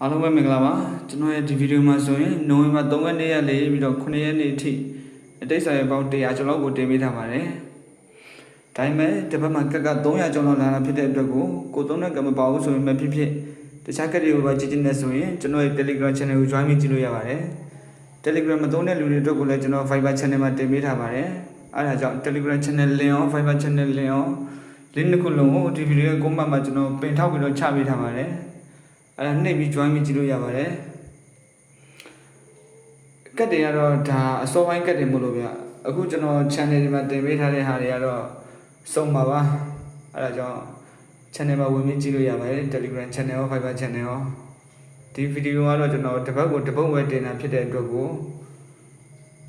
အားလုံးပဲမင်္ဂလာပါကျွန်တော်ရဲ့ဒီဗီဒီယိုမှာဆိုရင်နိုဝင်ဘာ3ရက်နေ့ရက်လေးပြီးတော့9ရက်နေ့အထိအတိတ်ဆိုင်ပေါင်း100ကျော်လောက်ကိုတင်ပေးထားပါတယ်ဒါပေမဲ့တစ်ပတ်မှာကက်က300ကျော်လောက်လာတာဖြစ်တဲ့အတွက်ကိုကိုသုံးတဲ့ကမပါဘူးဆိုရင်မဖြစ်ဖြစ်တခြားကက်တွေကိုပါကြည့်ကြည့်နေဆိုရင်ကျွန်တော်ရဲ့ Telegram channel ကို join ကြည့်လို့ရပါတယ် Telegram မသုံးတဲ့လူတွေအတွက်ကိုလည်းကျွန်တော် Viber channel မှာတင်ပေးထားပါတယ်အဲဒါကြောင့် Telegram channel link ရော Viber channel link ရော link တစ်ခုလုံးကိုဒီဗီဒီယိုရဲ့ comment မှာကျွန်တော်ပင်ထောက်ပြီးတော့ချပေးထားပါတယ် အဲ့ဒါနှိပ်ပြီး join ပြီးကြည့်လို့ရပါတယ်ကတ်တွေကတော့ဒါအစောပိုင်းကတ်တွေမို့လို့ဗျအခုကျွန်တော် channel ဒီမှာတင်ပေးထားတဲ့ဟာတွေကတော့စုံပါပါအဲ့ဒါကြောင့် channel မှာဝင်ပြီးကြည့်လို့ရပါတယ် Telegram channel ရော Viber channel ရောဒီဗီဒီယိုကတော့ကျွန်တော်တစ်ပတ်ကိုတစ်ပုတ်ဝယ်တင်တာဖြစ်တဲ့အတွက်ကို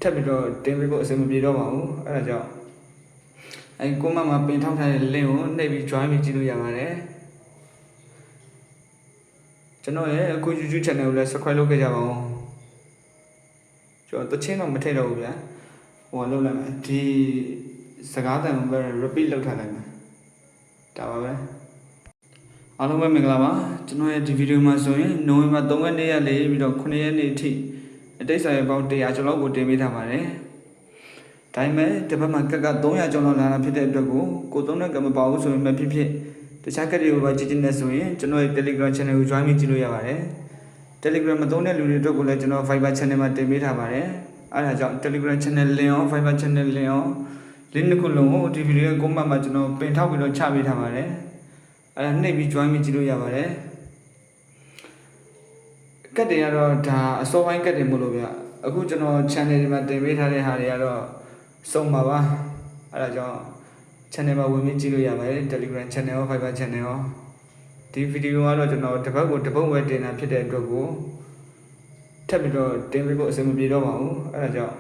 ထပ်ပြီးတော့တင်ပေးဖို့အဆင်မပြေတော့ပါဘူးအဲ့ဒါကြောင့်အဲကိုမမှာပင်ထောက်ထားတဲ့ link ကိုနှိပ်ပြီး join ပြီးကြည့်လို့ရပါတယ် ကျွန်တော်ရဲ့အခု YouTube channel ကိုလည်း subscribe လုပ်ခဲ့ကြပါဦးကျွန်တော်တချင်းတော့မထည့်တော့ဘူးဗျာဟိုကလုပ်လိုက်မယ်ဒီစကားတန်ပဲ repeat လုပ်ထားလိုက်မယ်ဒါပါပဲအားလုံးပဲမင်္ဂလာပါကျွန်တော်ရဲ့ဒီဗီဒီယိုမှာဆိုရင်နိုဝင်ဘာ3ရက်နေ့ရက်လေးပြီးတော့9ရက်နေ့အထိအတိတ်ဆိုင်ပေါင်း100ကျော်လောက်ကိုတင်ပေးထားပါတယ်ဒါပေမဲ့တစ်ပတ်မှာကက်က300ကျော်လောက်လာတာဖြစ်တဲ့အတွက်ကိုကိုသုံးတဲ့ကမပါဘူးဆိုရင်မဖြစ်ဖြစ် တခြားကက်တွေကိုပါကြည့်ကြည့်နေဆိုရင်ကျွန်တော်ရဲ့ Telegram channel ကို join ပြီးကြည့်လို့ရပါတယ် Telegram မသုံးတဲ့လူတွေအတွက်ကိုလည်းကျွန်တော် Viber channel မှာတင်ပေးထားပါတယ်အဲဒါကြောင့် Telegram channel link ရော Viber channel link ရော link တစ်ခုလုံးကိုဒီဗီဒီယိုရဲ့ comment မှာကျွန်တော်ပင်ထောက်ပြီးတော့ချပေးထားပါတယ်အဲဒါနှိပ်ပြီး join ပြီးကြည့်လို့ရပါတယ်ကတ်တွေကတော့ဒါအစောပိုင်းကတ်တွေမို့လို့ဗျအခုကျွန်တော် channel ဒီမှာတင်ပေးထားတဲ့ဟာတွေကတော့စုံပါပါအဲဒါကြောင့် channel မှာဝင်ပြီးကြည့်လို့ရပါတယ် Telegram channel ရော Viber channel ရောဒီဗီဒီယိုကတော့ကျွန်တော်တစ်ပတ်ကိုတစ်ပုတ်ဝယ်တင်တာဖြစ်တဲ့အတွက်ကိုထပ်ပြီးတော့တင်ပေးဖို့အဆင်မပြေတော့ပါဘူးအဲဒါကြောင့်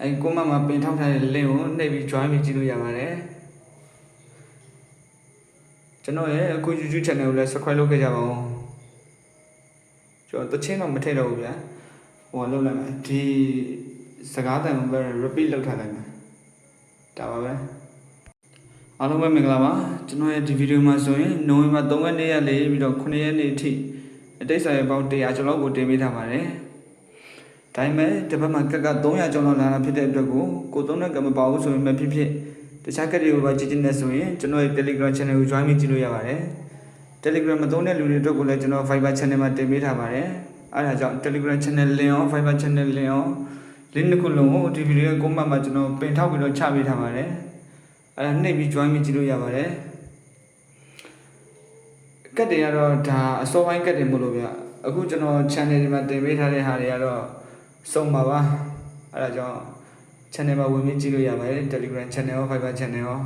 အဲကိုမမှာပင်ထောက်ထားတဲ့ link ကိုနှိပ်ပြီး join ပြီးကြည့်လို့ရပါတယ်ကျွန်တော်ရဲ့အခု YouTube channel ကိုလည်း subscribe လုပ်ခဲ့ကြပါဦးကျွန်တော်တချင်းတော့မထည့်တော့ဘူးဗျာဟိုကလုပ်လိုက်မယ်ဒီစကားတန်ပဲ repeat လုပ်ထားလိုက်မယ်ဒါပါပဲ အားလုံးပဲမင်္ဂလာပါကျွန်တော်ရဲ့ဒီဗီဒီယိုမှာဆိုရင်နိုဝင်ဘာ3ရက်နေ့ရက်လေးပြီးတော့9ရက်နေ့အထိအတိတ်ဆိုင်ပေါင်း100ကျော်လောက်ကိုတင်ပေးထားပါတယ်ဒါပေမဲ့တစ်ပတ်မှာကက်က300ကျော်လောက်လာတာဖြစ်တဲ့အတွက်ကိုကိုသုံးတဲ့ကမပါဘူးဆိုရင်မဖြစ်ဖြစ်တခြားကက်တွေကိုပါကြည့်ကြည့်နေဆိုရင်ကျွန်တော်ရဲ့ Telegram channel ကို join ပြီးကြည့်လို့ရပါတယ် Telegram မသုံးတဲ့လူတွေအတွက်ကိုလည်းကျွန်တော် Viber channel မှာတင်ပေးထားပါတယ်အဲဒါကြောင့် Telegram channel link ရော Viber channel link ရော link တစ်ခုလုံးကိုဒီဗီဒီယိုရဲ့ comment မှာကျွန်တော်ပင်ထောက်ပြီးတော့ချပေးထားပါတယ် အဲဒါနှိပ်ပြီး join ပြီးကြည့်လို့ရပါတယ်ကတ်တွေကတော့ဒါအစောပိုင်းကတ်တွေမို့လို့ဗျအခုကျွန်တော် channel ဒီမှာတင်ပေးထားတဲ့ဟာတွေကတော့စုံပါပါအဲဒါကြောင့် channel မှာဝင်ပြီးကြည့်လို့ရပါတယ် Telegram channel ရော Viber channel ရော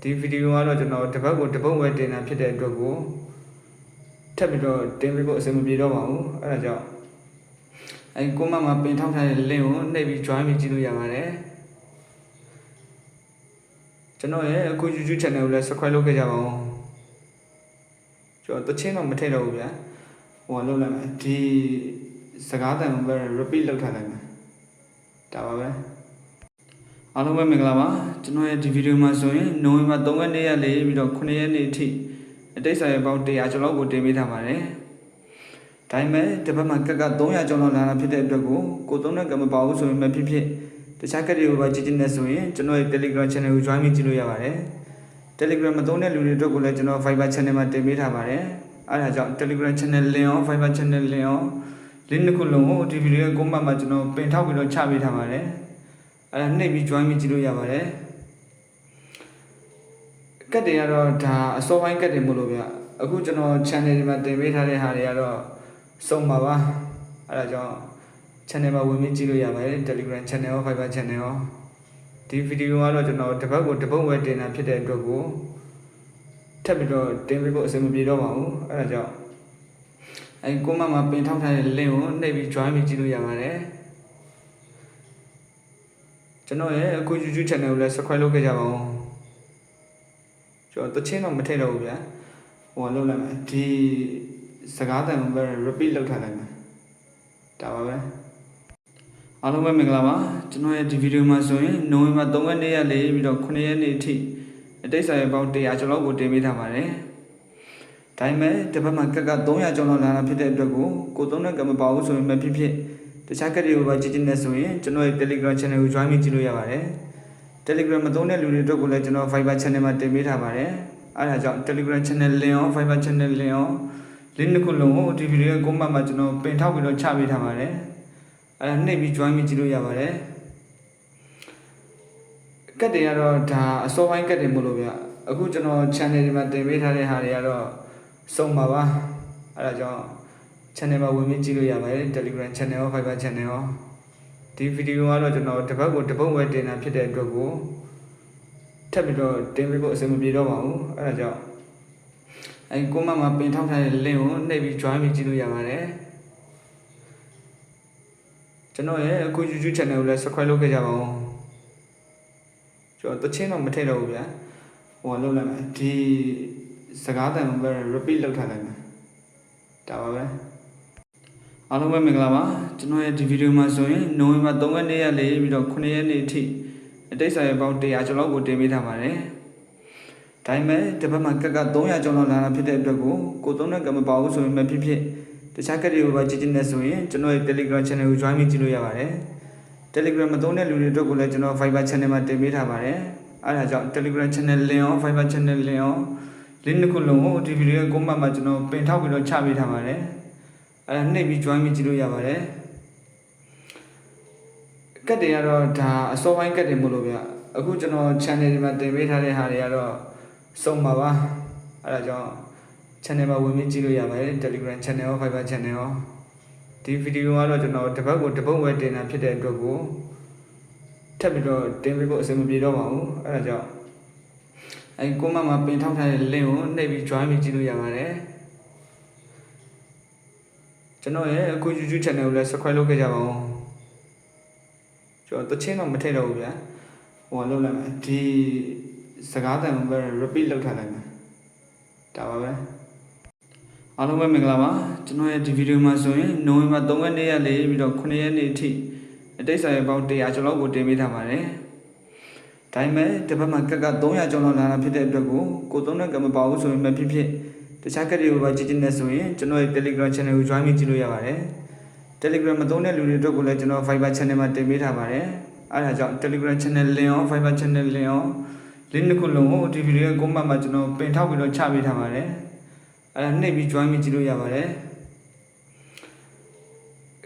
ဒီဗီဒီယိုကတော့ကျွန်တော်တစ်ပတ်ကိုတစ်ပုတ်ဝယ်တင်တာဖြစ်တဲ့အတွက်ကိုထပ်ပြီးတော့တင်ပေးဖို့အဆင်မပြေတော့ပါဘူးအဲဒါကြောင့်အဲကိုမမှာပင်ထောက်ထားတဲ့ link ကိုနှိပ်ပြီး join ပြီးကြည့်လို့ရပါတယ် ကျွန်တော်ရဲ့အခု YouTube channel ကိုလည်း subscribe လုပ်ခဲ့ကြပါဦးကျွန်တော်တချင်းတော့မထည့်တော့ဘူးဗျာဟိုကလုပ်လိုက်မယ်ဒီစကားတန်ပဲ repeat လုပ်ထားလိုက်မယ်ဒါပါပဲအားလုံးပဲမင်္ဂလာပါကျွန်တော်ရဲ့ဒီဗီဒီယိုမှာဆိုရင်နိုဝင်ဘာ3ရက်နေ့ရက်လေးပြီးတော့9ရက်နေ့အထိအတိတ်ဆိုင်ပေါင်း100ကျော်လောက်ကိုတင်ပေးထားပါတယ်ဒါပေမဲ့တစ်ပတ်မှာကက်က300ကျော်လောက်လာတာဖြစ်တဲ့အတွက်ကိုကိုသုံးတဲ့ကမပါဘူးဆိုရင်မဖြစ်ဖြစ် တခြားကက်တွေကိုပါကြည့်ကြည့်နေဆိုရင်ကျွန်တော်ရဲ့ Telegram channel ကို join ပြီးကြည့်လို့ရပါတယ် Telegram မသုံးတဲ့လူတွေအတွက်ကိုလည်းကျွန်တော် Viber channel မှာတင်ပေးထားပါတယ်အဲဒါကြောင့် Telegram channel link ရော Viber channel link ရော link တစ်ခုလုံးကိုဒီဗီဒီယိုရဲ့ comment မှာကျွန်တော်ပင်ထောက်ပြီးတော့ချပေးထားပါတယ်အဲဒါနှိပ်ပြီး join ပြီးကြည့်လို့ရပါတယ်ကတ်တွေကတော့ဒါအစောပိုင်းကတ်တွေမို့လို့ဗျအခုကျွန်တော် channel ဒီမှာတင်ပေးထားတဲ့ဟာတွေကတော့စုံပါပါအဲဒါကြောင့် channel မှာဝင်ပြီးကြည့်လို့ရပါတယ် Telegram channel ရော Viber channel ရောဒီဗီဒီယိုကတော့ကျွန်တော်တစ်ပတ်ကိုတစ်ပုတ်ဝယ်တင်တာဖြစ်တဲ့အတွက်ကိုထပ်ပြီးတော့တင်ပေးဖို့အဆင်မပြေတော့ပါဘူးအဲဒါကြောင့်အဲကိုမမှာပင်ထောက်ထားတဲ့ link ကိုနှိပ်ပြီး join ပြီးကြည့်လို့ရပါတယ်ကျွန်တော်ရဲ့အခု YouTube channel ကိုလည်း subscribe လုပ်ခဲ့ကြပါဦးကျွန်တော်တချင်းတော့မထည့်တော့ဘူးဗျာဟိုကလုပ်လိုက်မယ်ဒီစကားတန်ပဲ repeat လုပ်ထားလိုက်မယ်ဒါပါပဲ အားလုံးပဲမင်္ဂလာပါကျွန်တော်ရဲ့ဒီဗီဒီယိုမှာဆိုရင်နိုဝင်ဘာ3ရက်နေ့ရက်လေးပြီးတော့9ရက်နေ့အထိအတိတ်ဆိုင်ပေါင်း100ကျော်လောက်ကိုတင်ပေးထားပါတယ်ဒါဒါပေမဲ့တစ်ပတ်မှာကက်က300ကျော်လောက်လာတာဖြစ်တဲ့အတွက်ကိုကိုသုံးတဲ့ကမပါဘူးဆိုရင်မဖြစ်ဖြစ်တခြားကက်တွေကိုပါကြည့်ကြည့်နေဆိုရင်ကျွန်တော်ရဲ့ Telegram channel ကို join ကြည့်လို့ရပါတယ် Telegram မသုံးတဲ့လူတွေအတွက်ကိုလည်းကျွန်တော် Viber channel မှာတင်ပေးထားပါတယ်အဲဒါကြောင့် Telegram channel လင်အောင် Viber channel လင်အောင် link တစ်ခုလုံးကိုဒီဗီဒီယိုရဲ့ comment မှာကျွန်တော်ပင်ထောက်ပြီးတော့ချပေးထားပါတယ် အဲဒါနှိပ်ပြီး join ကြည့်လို့ရပါတယ်ကက်တွေကတော့ဒါအစောပိုင်းကက်တွေမို့လို့ဗျအခုကျွန်တော် channel ဒီမှာတင်ပေးထားတဲ့ဟာတွေကတော့စုံပါပါအဲဒါကြောင့် channel မှာဝင်ပြီးကြည့်လို့ရပါတယ် Telegram channel ရော Viber channel ရောဒီဗီဒီယိုကတော့ကျွန်တော်တစ်ပတ်ကိုတစ်ပုတ်ဝယ်တင်တာဖြစ်တဲ့အတွက်ကိုထပ်ပြီးတော့တင်ပေးဖို့အဆင်မပြေတော့ပါဘူးအဲဒါကြောင့်အဲကိုမမှာပင်ထောက်ထားတဲ့ link ကိုနှိပ်ပြီး join ပြီးကြည့်လို့ရပါတယ် ကျွန်တော်ရဲ့အခု YouTube channel ကိုလည်း subscribe လုပ်ခဲ့ကြပါဦးကျွန်တော်တချင်းတော့မထည့်တော့ဘူးဗျာဟိုကလုပ်လိုက်မယ်ဒီစကားတန်ပဲ repeat လုပ်ထားလိုက်မယ်ဒါပါပဲအားလုံးပဲမင်္ဂလာပါကျွန်တော်ရဲ့ဒီဗီဒီယိုမှာဆိုရင်နိုဝင်ဘာ3ရက်နေ့ရက်လေးပြီးတော့9ရက်နေ့အထိအတိတ်ဆိုင်ပေါင်း100ကျော်လောက်ကိုတင်ပေးထားပါတယ်ဒါပေမဲ့တစ်ပတ်မှာကက်က300ကျော်လောက်လာတာဖြစ်တဲ့အတွက်ကိုကိုသုံးတဲ့ကမပါဘူးဆိုရင်မဖြစ်ဖြစ် တခြားကက်တွေကိုပါကြည့်ကြည့်နေဆိုရင်ကျွန်တော်ရဲ့ Telegram channel ကို join ကြည့်လို့ရပါတယ် Telegram မသုံးတဲ့လူတွေအတွက်ကိုလည်းကျွန်တော် Viber channel မှာတင်ပေးထားပါတယ်အဲဒါကြောင့် Telegram channel လင်အောင် Viber channel လင်အောင် link တစ်ခုလုံးကိုဒီဗီဒီယိုရဲ့ comment မှာကျွန်တော်ပင်ထောက်ပြီးတော့ချပေးထားပါတယ်အဲဒါနှိပ်ပြီး join ကြည့်လို့ရပါတယ်ကက်တွေကတော့ဒါအစောပိုင်းကက်တွေမို့လို့ဗျအခုကျွန်တော် channel ဒီမှာတင်ပေးထားတဲ့ဟာတွေကတော့စုံပါပါအဲဒါကြောင့် channel မှာဝင်ပြီးကြည့်လို့ရပါတယ် Telegram channel ရော Viber channel ရောဒီဗီဒီယိုကတော့ကျွန်တော်တစ်ပတ်ကိုတစ်ပုတ်ဝယ်တင်တာဖြစ်တဲ့အတွက်ကိုထပ်ပြီးတော့တင်ပေးဖို့အဆင်မပြေတော့ပါဘူးအဲဒါကြောင့်အဲကိုမမှာပင်ထောက်ထားတဲ့ link ကိုနှိပ်ပြီး join ပြီးကြည့်လို့ရပါတယ်ကျွန်တော်ရဲ့အခု YouTube channel ကိုလည်း subscribe လုပ်ခဲ့ကြပါဦးကျွန်တော်တချင်းတော့မထည့်တော့ဘူးဗျာဟိုကလုပ်လိုက်မယ်ဒီစကားတန်ပဲ repeat လုပ်ထားလိုက်မယ်ဒါပါပဲ အားလုံးပဲမင်္ဂလာပါကျွန်တော်ရဲ့ဒီဗီဒီယိုမှာဆိုရင်နိုဝင်ဘာ3ရက်နေ့ရက်လေးပြီးတော့9ရက်နေ့အထိအတိတ်ဆိုင်ပေါင်း100ကျော်လောက်ကိုတင်ပေးထားပါတယ်ဒါပေမဲ့တစ်ပတ်မှာကက်က300ကျော်လောက်လာတာဖြစ်တဲ့အတွက်ကိုကိုသုံးတဲ့ကမပါဘူးဆိုရင်မဖြစ်ဖြစ်တခြားကက်တွေကိုပါကြည့်ကြည့်နေဆိုရင်ကျွန်တော်ရဲ့ Telegram channel ကို join ကြည့်လို့ရပါတယ် Telegram မသုံးတဲ့လူတွေအတွက်ကိုလည်းကျွန်တော် Viber channel မှာတင်ပေးထားပါတယ်အဲဒါကြောင့် Telegram channel လင်အောင် Viber channel လင်အောင် link တစ်ခုလုံးကိုဒီဗီဒီယိုရဲ့ comment မှာကျွန်တော်ပင်ထောက်ပြီးတော့ချပေးထားပါတယ် အဲဒါနှိပ်ပြီး join ကြည့်လို့ရပါတယ်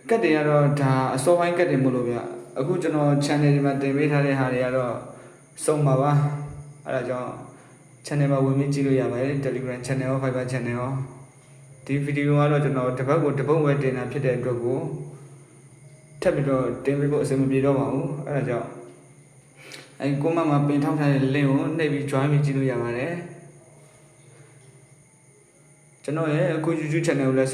ကက်တွေကတော့ဒါအစောပိုင်းကက်တွေမို့လို့ဗျအခုကျွန်တော် channel ဒီမှာတင်ပေးထားတဲ့ဟာတွေကတော့စုံပါပါအဲဒါကြောင့် channel မှာဝင်ပြီးကြည့်လို့ရပါတယ် Telegram channel ရော Viber channel ရောဒီဗီဒီယိုကတော့ကျွန်တော်တစ်ပတ်ကိုတစ်ပုတ်ဝယ်တင်တာဖြစ်တဲ့အတွက်ကိုထပ်ပြီးတော့တင်ပေးဖို့အဆင်မပြေတော့ပါဘူးအဲဒါကြောင့်အဲကိုမမှာပင်ထောက်ထားတဲ့ link ကိုနှိပ်ပြီး join ပြီးကြည့်လို့ရပါတယ် ကျွန်တော်ရဲ့အခု YouTube channel ကိုလည်း